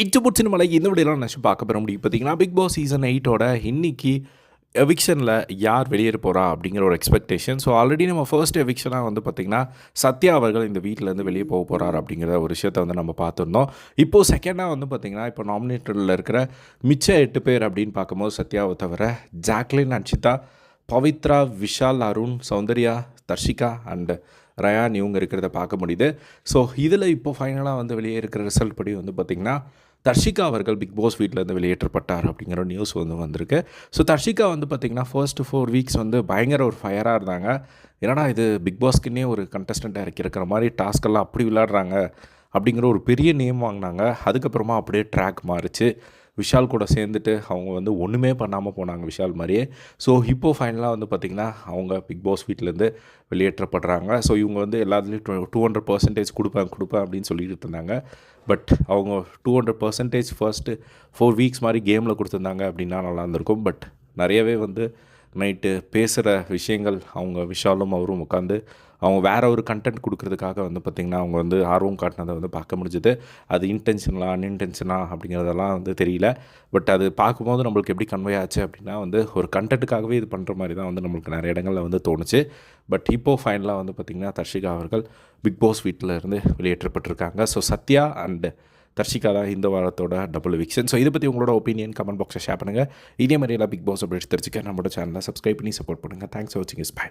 இட்டு மலை இந்த விடையெல்லாம் நினச்சி பார்க்க பெற முடியும். பார்த்தீங்கன்னா பிக் பாஸ் சீசன் எயிட்டோட இன்னைக்கு எவிக்ஷனில் யார் வெளியேற போகிறா அப்படிங்கிற ஒரு எக்ஸ்பெக்டேஷன் ஸோ ஆல்ரெடி நம்ம ஃபர்ஸ்ட் எவிக்ஷனாக வந்து பார்த்திங்கன்னா சத்யா அவர்கள் இந்த வீட்டிலேருந்து வெளியே போக போகிறார் அப்படிங்கிற ஒரு விஷயத்தை வந்து நம்ம பார்த்துருந்தோம். இப்போது செகண்டாக வந்து பார்த்திங்கன்னா இப்போ நாமினேட்டரில் இருக்கிற மிச்ச எட்டு பேர் அப்படின்னு பார்க்கும்போது சத்யாவை தவிர ஜாக்லின் அன்ஷிதா பவித்ரா விஷால் அருண் சௌந்தர்யா தர்ஷிகா அண்ட் ரயான் இவங்க இருக்கிறத பார்க்க முடியுது. ஸோ இதில் இப்போ ஃபைனலாக வந்து வெளியே இருக்கிற ரிசல்ட் படி வந்து பார்த்திங்கன்னா தர்ஷிகா அவர்கள் பிக் பாஸ் வீட்டிலேருந்து வெளியேற்றப்பட்டார் அப்படிங்கிற நியூஸ் வந்து வந்திருக்கு. ஸோ தர்ஷிகா வந்து பார்த்திங்கன்னா ஃபர்ஸ்ட் ஃபோர் வீக்ஸ் வந்து பயங்கர ஒரு ஃபயராக இருந்தாங்க. ஏன்னா இது பிக் பாஸ்க்குன்னே ஒரு கண்டஸ்டண்ட்டாக இருக்கிற மாதிரி டாஸ்கெல்லாம் அப்படி விளையாடுறாங்க அப்படிங்கிற ஒரு பெரிய நேம் வாங்கினாங்க. அதுக்கப்புறமா அப்படியே ட்ராக் மாறிச்சு. விஷால் கூட சேர்ந்துட்டு அவங்க வந்து ஒன்றுமே பண்ணாமல் போனாங்க விஷால் மாதிரியே. ஸோ இப்போ ஃபைனலாக வந்து பார்த்திங்கன்னா அவங்க பிக் பாஸ் வீட்டிலேருந்து வெளியேற்றப்படுறாங்க. ஸோ இவங்க வந்து எல்லாத்துலேயும் டூ டூ ஹண்ட்ரட் பர்சன்டேஜ் கொடுப்பேன் கொடுப்பேன் அப்படின்னு சொல்லிட்டு இருந்தாங்க. பட் அவங்க two hundred percentage first four weeks மாதிரி கேமில் கொடுத்துருந்தாங்க அப்படின்னா நல்லா இருந்திருக்கும். பட் நிறையவே வந்து நைட்டு பேசுகிற விஷயங்கள் அவங்க விஷாலும் அவரும் உட்காந்து அவங்க வேற ஒரு கண்டென்ட் கொடுக்குறதுக்காக வந்து பார்த்திங்கன்னா அவங்க வந்து ஆர்வம் காட்டினதை வந்து பார்க்க முடிஞ்சுது. அது இன்டென்ஷனலா அன்இன்டென்ஷனா அப்படிங்கிறதெல்லாம் வந்து தெரியல. பட் அது பார்க்கும்போது நம்மளுக்கு எப்படி கன்வே ஆச்சு அப்படின்னா வந்து ஒரு கண்டென்ட்டுக்காகவே இது பண்ணுற மாதிரி தான் வந்து நம்மளுக்கு நிறைய இடங்களில் வந்து தோணுச்சு. பட் இப்போது ஃபைனலாக வந்து பார்த்திங்கன்னா தர்ஷிகா அவர்கள் பிக் பாஸ் வீட்டில் இருந்து வெளியேற்றப்பட்டிருக்காங்க. ஸோ சத்யா அண்ட் தர்ஷிகா தான் இந்த வாரத்தோட டபுள் விக்ஷன் ஸோ இதை பற்றி உங்களோட ஒப்பீனியன் கமெண்ட் பாக்ஸை ஷேர் பண்ணுங்கள் இதே மாதிரி எல்லாம் பிக் பாஸ் அப்டேட்ஸ் தெரிஞ்சுக்க நம்மளோட சேனலை சப்ஸ்கிரைப் பண்ணி சப்போர்ட் பண்ணுங்கள் தேங்க்ஸ் ஃபார் வாட்சிங் இஸ் பை